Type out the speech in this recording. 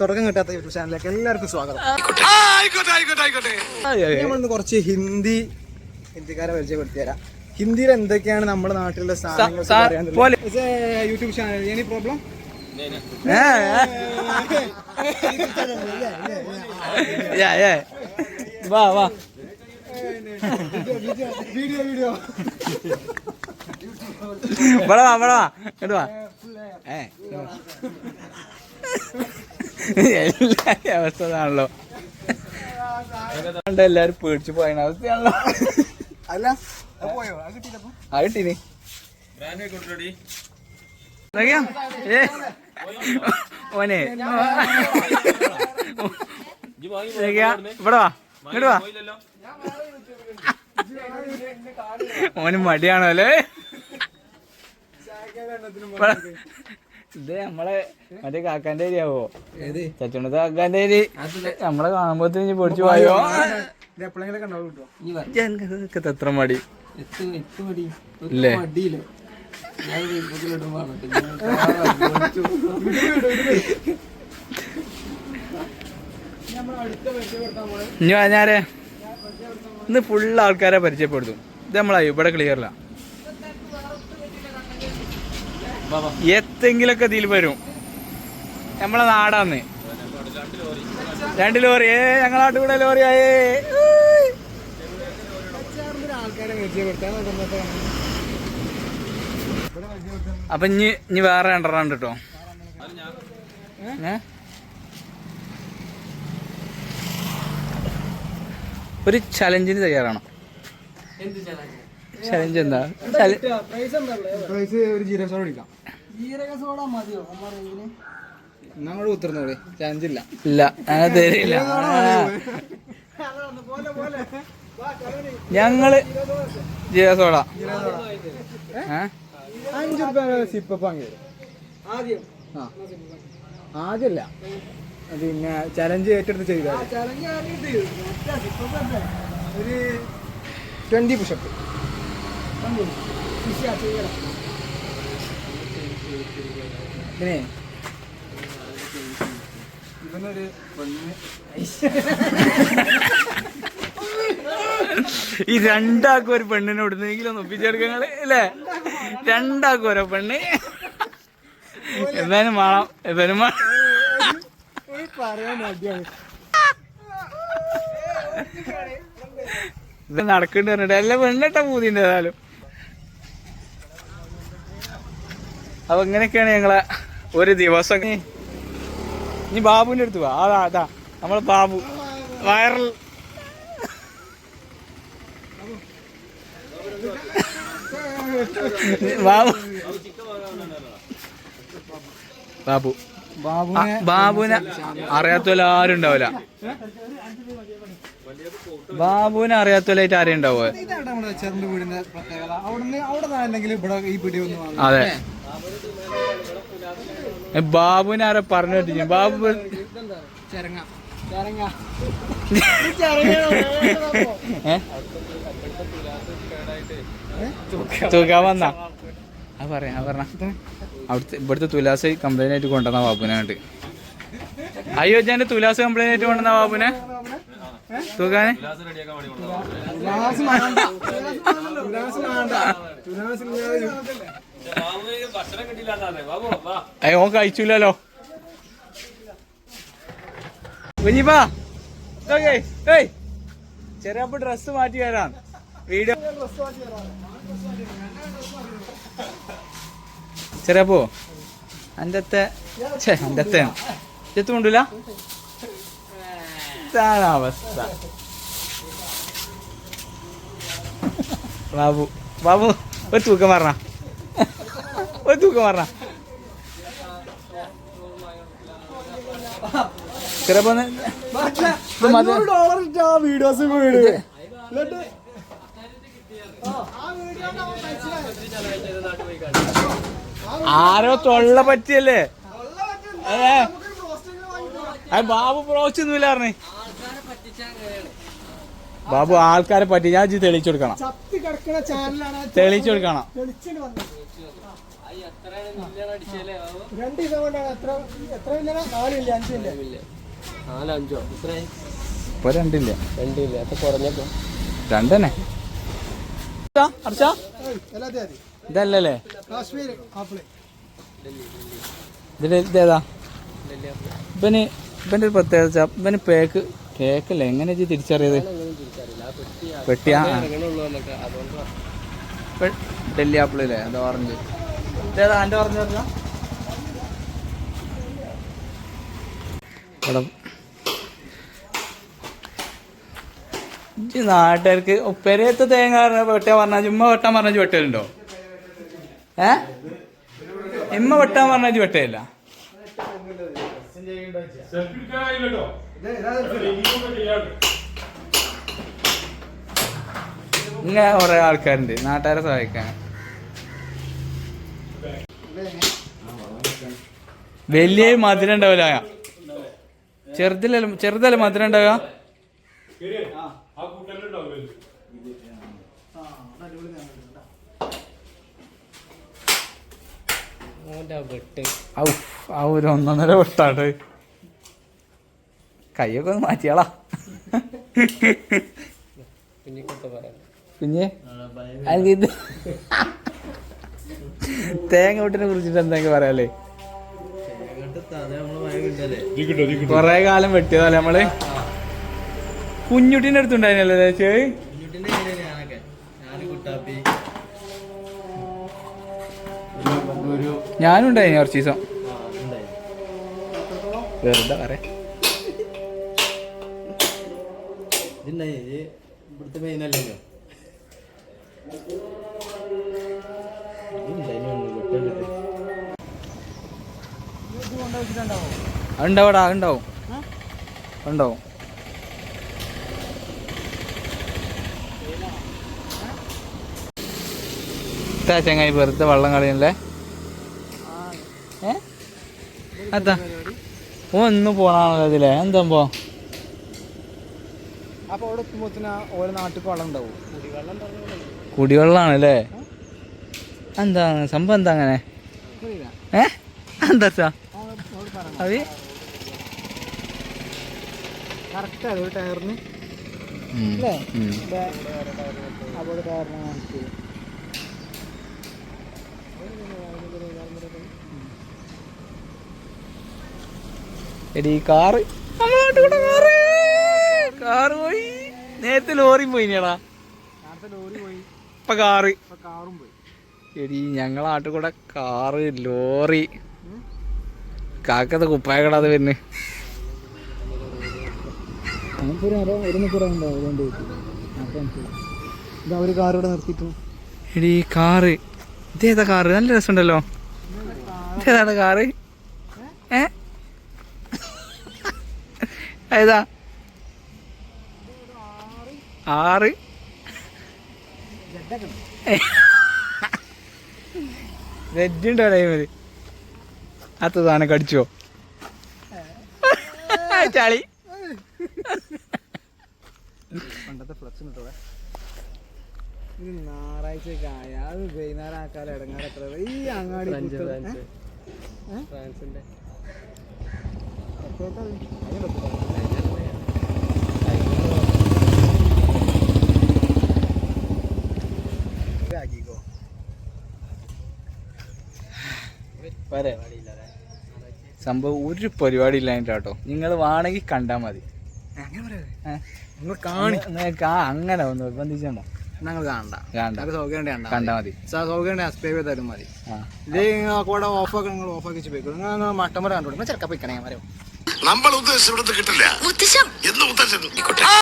തുടക്കം കിട്ടാത്ത യൂട്യൂബ് ചാനലിലേക്ക് എല്ലാവർക്കും സ്വാഗതം. നമ്മളിന്ന് കുറച്ച് ഹിന്ദി ഹിന്ദിക്കാരെ പരിചയപ്പെടുത്തി തരാം ഹിന്ദിയിൽ എന്തൊക്കെയാണ് നമ്മുടെ നാട്ടിലുള്ള സാധനങ്ങൾ പോലെ. യൂട്യൂബ് ചാനൽ എനി പ്രോബ്ലം വാ വാ. വീഡിയോ വീഡിയോ ഇവിടെ വാ ഇവിടെ വാ. ഇങ്ങോട്ട് വാ. ഏ എല്ലാ അവസ്ഥ ഇതാണല്ലോ എല്ലാരും പേടിച്ചു പോയ അവസ്ഥയാണല്ലോ. അല്ല ആ കിട്ടീനി. ഓനെ? ഇവിടെ വാ. ഇങ്ങോട്ട് വാ. ഓന് മടിയാണോ അല്ലേ ഇത് നമ്മളെ മറ്റേ കാക്കാന്റെ ഏരിയ ആവോ ഏത്? ചച്ചുണ്ടത്തെ കാക്കാന്റെ ഏരി. നമ്മളെ കാണുമ്പോ പൊടിച്ചു പോയോ എത്ര മടി. ഇനി ഞാനേ ഇന്ന് ഫുള്ള് ആൾക്കാരെ പരിചയപ്പെടുത്തും. ഇത് നമ്മളായി. ഇവിടെ ക്ലിയറില്ല എത്തെങ്കിലൊക്കെ ഇതിൽ വരും. നമ്മളെ നാടാന്ന്. രണ്ട് ലോറി. ഏ ഞങ്ങളാട്ട് കൂടെ ലോറി ആയേ. അപ്പൊ ഇനി ഇനി വേറെ രണ്ടെണ്ണം കേട്ടോ ഒരു ചലഞ്ചിന് തയ്യാറാണോ. എന്ത് ചലഞ്ച് എന്താ? ചല- പ്രൈസ് ഒരു ജീരക സോഡ അടിക്കാം ജീരക സോഡ മതിയോ? നമ്മൾ ഉത്തർന്നോളി ചലഞ്ച് ഇല്ല. ഇല്ല. അങ്ങനെ തരില്ല. ഞങ്ങൾ ജീരക സോഡ. അഞ്ചു റുപ്യ സിപ്പപ്പ് വാങ്ങി ആദ്യം. ആ. ആദ്യമല്ല പിന്നെ ചലഞ്ച് ഏറ്റെടുത്ത് ചെയ്ത ഒരു ട്വന്റി പുഷപ്പ് ഇവനൊരു പെണ്ണ് ഈ രണ്ടാക്കും ഒരു പെണ്ണിനെ വിടുന്നെങ്കിലും ഒപ്പിച്ചെടുക്കങ്ങൾ അല്ലേ? രണ്ടാക്കും ഓരോ പെണ്ണ്. എന്തായാലും മാണം എന്തായാലും മടിയാണ് ഇത് നടക്കണ്ട് പറഞ്ഞിട്ട് അല്ല പെണ്ണിട്ട പൂതിണ്ട് ഏതായാലും. അപ്പൊ ഇങ്ങനെയൊക്കെയാണ് ഞങ്ങളെ ഒരു ദിവസം. ഇനി ബാബുവിന്റെ അടുത്ത് പോവാ അതാ അതാ നമ്മളെ ബാബു. വൈറൽ. ബാബു. ബാബു. ബാബുവിനെ അറിയാത്തോല ആരും ഉണ്ടാവില്ല. ബാബുവിനെ അറിയാത്തോലായിട്ട് ആരും ഉണ്ടാവുക. ഇതാണ് നമ്മുടെ ചെറുണ്ട് വീടിന്റെ പ്രത്യേകത അവിടുന്ന് അവിടെ നിന്നാണെങ്കിൽ ഇവിടെ ഈ പിടി ഒന്ന് വാങ്ങും അതെ ഏ, ബാബുവിനെ ആരെ പറഞ്ഞു പറ്റിച്ചു ബാബു തുക വന്ന ഏ? തൂക്കാൻ വന്നാ? ആ പറയാ പറഞ്ഞ. അവിടുത്തെ ഇവിടുത്തെ തുലാസ് കംപ്ലൈന്റ് ആയിട്ട് കൊണ്ടുവന്ന ബാബുനെ അയ്യോ ഞാൻ തുലാസ് കംപ്ലൈന്റ് ആയിട്ട് കൊണ്ടുവന്ന ബാബുനെ തൂക്കാന്? ഓൻ കഴിച്ചില്ലല്ലോ കുഞ്ഞിപ്പാ ചെറിയ ഡ്രസ് മാറ്റി വരാം വീഡിയോ ചെറിയപ്പോ അന്റത്തെ അന്റെ ചെത്ത് കൊണ്ടില്ല ഇതാണ് അവസ്ഥ. ബാബു ബാബു ഒരു തൂക്കം പറഞ്ഞ ഒരു തൂക്കം പറഞ്ഞ വീഡിയോസ് ആരോ തൊള്ള പറ്റിയല്ലേ? ഏ? ബാബു പ്രോച്ചൊന്നുമില്ല പറഞ്ഞേ. ബാബു ആൾക്കാരെ പറ്റി ഞാൻ ഇജ്ജ് തെളിയിച്ചു കൊടുക്കണം. തെളിച്ചു കിടക്കുന്ന ചാനലാണ് തെളിയിച്ചു കൊടുക്കണം. രണ്ട് ദിവസം കൊണ്ടാണ്. എത്ര എത്ര ഇല്ല നാലില്ല അഞ്ചില്ല നാലഞ്ചോ ഇപ്പൊ രണ്ടില്ല. രണ്ടില്ല. കുറഞ്ഞപ്പോ? രണ്ടെന്നെ. ഇവന് ഇവന്റെ ഒരു പ്രത്യേകത ഇവന് പേക്ക് കേക്കല്ലേ? എങ്ങനെ തിരിച്ചറിയത്? പെട്ടിയാ? ഡൽഹി ആപ്പിൾ അല്ലേ അത് ഓറഞ്ച്? എന്റെ ഓറഞ്ച് പറഞ്ഞ? ഇവിടെ നാട്ടുകാർക്ക് ഉപ്പേരത്തെ തേങ്ങ വെട്ടാൻ പറഞ്ഞാൽ ഉമ്മ വെട്ടാൻ പറഞ്ഞാൽ വെട്ടലുണ്ടോ? ഏ? ഇമ്മ വെട്ടാൻ പറഞ്ഞാൽ വെട്ടയില്ല ഇങ്ങനെ കുറെ ആൾക്കാരുണ്ട്. നാട്ടുകാരെ സഹായിക്കാൻ. വലിയ മധുരം ഉണ്ടാവില്ല. ചെറുതിലല്ല ചെറുതല്ല മധുരം ഉണ്ടാവുക? ആ ഒരു ഒന്നൊന്നര വെട്ടാട്ട് കൈയൊക്കെ ഒന്ന് മാറ്റിയാളാ. പിന്നെ ഇത്. തേങ്ങ വെട്ടിനെ കുറിച്ചിട്ട് എന്തെങ്കിലും പറയാല്ലേ? കൊറേ കാലം വെട്ടിയതല്ലേ നമ്മൾ? കുഞ്ഞുട്ടിന്റെ അടുത്തുണ്ടായിരുന്നല്ലേ ചേച്ചി? ഞാനും ഉണ്ടായിരുന്നു കുറച്ച് ദിവസം. വെറുതെ പറയാ ഇവിടുത്തെ മെയിനല്ലല്ലോ ഉണ്ടാവടാ ഉണ്ടാവും ഉണ്ടാവും ഇതാ ചങ്ങായി വെറുതെ വെള്ളം കളിയല്ലേ? ഏ? അതാ. ഓ ഒന്ന് പോണാണല്ലോ എന്താ എന്താ അപ്പൊ അവിടെ എത്തുമ്പോത്തിന് ഓരോ നാട്ടിൽ വെള്ളം ഉണ്ടാവും. കുടിവെള്ളാണല്ലേ എന്താ സംഭവം എന്താ അങ്ങനെ? ഏ? എന്താ അത്? കറക്റ്റ് ആണ് ഒരു ടയറിന്. അല്ലേ? അപ്പോൾ ടയറിന് കാണിച്ചു. എടി കാറ്. നമ്മളോട്ട് കൂടെ കാറ്. കാറ് പോയി. നേരത്തെ ലോറിയും പോയിനേടാ പോയി. ഇപ്പൊ കാറ്. എടി ഞങ്ങളെ നാട്ടിൽ കൂടെ കാറ് ലോറി. കാക്കത്തെ കുപ്പായക്കടാതെ വരുന്നു. നമുക്ക് ഒരു അര ഒരു മണിക്കൂർ ഉണ്ടാവും അതുകൊണ്ട് ഇതാ ഒരു കാർ ഇവിടെ നിർത്തിയിട്ടു. എടി കാറ്. ഇതേതാ കാറ്? നല്ല രസമുണ്ടല്ലോ. ഇതേതാണ് കാറ്? ഏ? ഏതാ? ആറ്. വെജുണ്ടോ ടൈമിൽ അത്ത സാധനം കടിച്ചോ ചളി. പണ്ടത്തെ ഫ്ലക്സ് കിട്ടോടെ ഞായറാഴ്ച ആയ അത് വൈകുന്നേരം ആക്കാലം ഇടങ്ങാറത്ര ഈ അങ്ങാടി? ഫ്രാൻസിന്റെ വരെ സംഭവം ഒരു പരിപാടി ഇല്ലാട്ടോ നിങ്ങൾ വേണമെങ്കിൽ കണ്ടാ മതി. അങ്ങനെ ഒന്ന് നിർബന്ധിച്ചോ ഞങ്ങൾ കാണണ്ട. കണ്ടാ കണ്ടാ മതി. സൗകര്യം സബ്സ്ക്രൈബ് ചെയ്താലും മതി. ഇത് നിങ്ങൾ കൂടെ ഓഫാക്കി നിങ്ങൾ ഓഫാക്കി വെച്ച് പോയിക്കോ നിങ്ങൾ മട്ടമ്പറ കണ്ടോളൂ. ചെറുക്ക പോയിക്കണേ പറയാം. നമ്മൾ ഉദ്ദേശിച്ച ഇവിടുന്ന് കിട്ടില്ല. എന്ന് ഉദ്ദേശിച്ചു.